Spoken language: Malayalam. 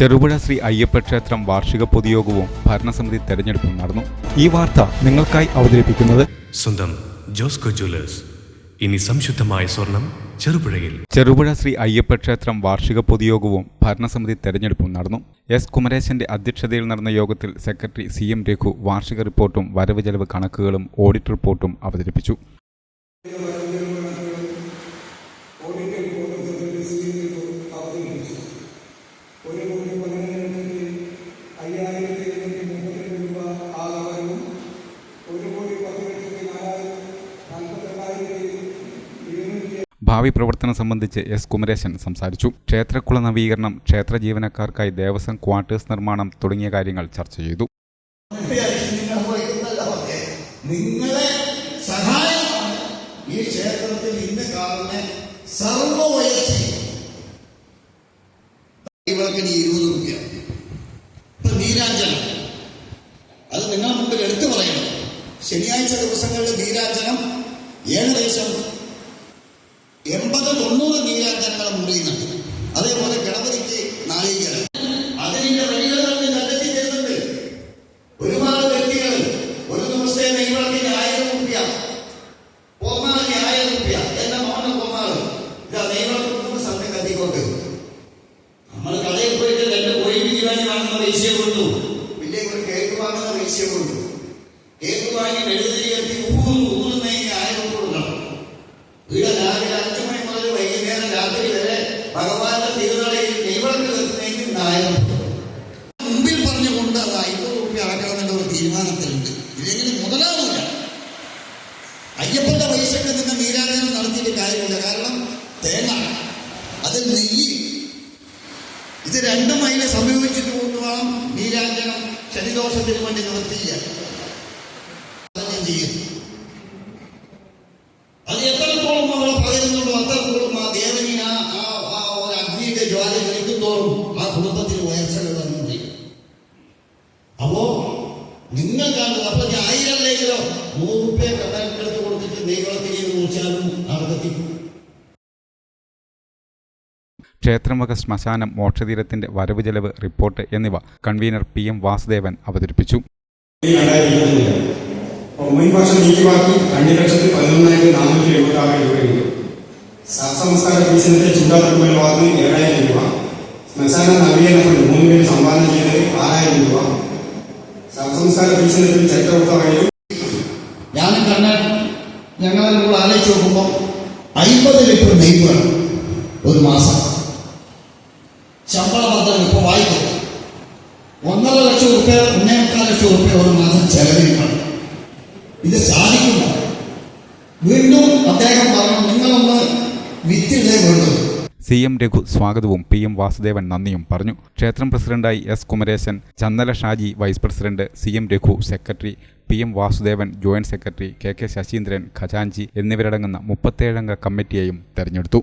ചെറുപുഴ ശ്രീ അയ്യപ്പ ക്ഷേത്രം വാർഷിക പൊതുയോഗവും ഭരണസമിതി തെരഞ്ഞെടുപ്പും നടന്നു. ഈ വാർത്ത നിങ്ങൾക്കായി അവതരിപ്പിക്കുന്നത് സ്വന്തം ജോസ്കോ ജ്വല്ലേഴ്സ്. ഇനി സംശുദ്ധമായ സ്വർണം ചെറുപുഴയിൽ. ചെറുപുഴ ശ്രീ അയ്യപ്പ ക്ഷേത്രം വാർഷിക പൊതുയോഗവും ഭരണസമിതി തെരഞ്ഞെടുപ്പും നടന്നു. എസ് കുമരേശന്റെ അധ്യക്ഷതയിൽ നടന്ന യോഗത്തിൽ സെക്രട്ടറി സി എം രഘു വാർഷിക റിപ്പോർട്ടും വരവ് ചെലവ് കണക്കുകളും ഓഡിറ്റ് റിപ്പോർട്ടും അവതരിപ്പിച്ചു. ഭാവി പ്രവർത്തനം സംബന്ധിച്ച് എസ് കുമരേശൻ സംസാരിച്ചു. ക്ഷേത്രക്കുള നവീകരണം ക്ഷേത്ര ജീവനക്കാർക്കായി ദേവസ്വം ക്വാർട്ടേഴ്സ് നിർമ്മാണം തുടങ്ങിയ കാര്യങ്ങൾ ചർച്ച ചെയ്തു. നിങ്ങളെ സഹായമാണ് ഈ ക്ഷേത്രത്തിൽ ഇന്ന് കാണുന്ന സർവവയസ്സ് ഇവൾക്കിനി ഇരുപത് രൂപ ഇപ്പൊ നീരാഞ്ജനം. അത് നിങ്ങൾ മുമ്പിൽ എടുത്തു പറയണം. ശനിയാഴ്ച ദിവസങ്ങളിൽ നീരാഞ്ജനം ഏകദേശം ബിരിയാണി കൊടുത്തു പിന്നെ ഒരു കേക്ക് വാങ്ങുന്ന പൈസയെ കൊടുത്തു കേക്ക് വാങ്ങി ആയിരം രൂപ കുടുംബത്തിന് ഉയർച്ചകൾ വരുന്നുണ്ട് അപ്പോ നിങ്ങൾ കാണുന്നത് അപ്പൊ ഞാൻ ആയിരമല്ലെങ്കിലോ നൂറ് റുപ്യ കടക്കെടുത്ത് കൊടുത്തിട്ട് നെയ്കളത്തിന് നോക്കിയാലും നടത്തിക്കും ക്ഷേത്രമുഖ ശ്മശാനം മോക്ഷതീരത്തിന്റെ വരവ് ചെലവ് റിപ്പോർട്ട് എന്നിവ കൺവീനർ പി എം വാസുദേവൻ അവതരിപ്പിച്ചു. മുൻ വർഷം നീക്കി ബാക്കി രണ്ട് ലക്ഷത്തി പതിനൊന്നായിരത്തി നാനൂറ്റി എഴുപത്തി ആറ് രൂപയുണ്ട് സംസ്ഥാന ഫീസിനത്തെ ചൂടാത്തുമ്പോൾ ഭാഗത്ത് ഏഴായിരം രൂപ ശ്മശാന നവീകരണ ഫണ്ട് മൂന്ന് പേര് സംഭാവന ചെയ്ത് ആറായിരം രൂപ. സംസ്ഥാന ഫീസിനത്തിൽ ചരിത്രവൃത്തമായാലും ഞാനും കണ്ണൻ ഞങ്ങളെ നമ്മൾ ആലോചിച്ച് നോക്കുമ്പോൾ അയ്പത് ലിറ്റർ നെയ്യ് വേണം ഒരു മാസം. ശമ്പള പത്രം ഇപ്പോൾ വായിക്കും ഒന്നര ലക്ഷം റുപ്യ ഒന്നേമുക്കാൽ ലക്ഷം റുപ്യ ഒരു മാസം ചെലവിനാണ് ഇത് സാധിക്കുമോ? വീണ്ടും അദ്ദേഹം പറഞ്ഞു നിങ്ങളൊന്ന് വിത്തിടേ വേണ്ടത്. സി എം രഘു സ്വാഗതവും പി എം വാസുദേവൻ നന്ദിയും പറഞ്ഞു. ക്ഷേത്രം പ്രസിഡന്റായി S Kumaresan Chandala Shaji vice president C M Raghu secretary P M Vasudevan joint secretary K K Sasheendran ഖജാൻജി എന്നിവരടങ്ങുന്ന മുപ്പത്തേഴംഗ കമ്മിറ്റിയെയും തെരഞ്ഞെടുത്തു.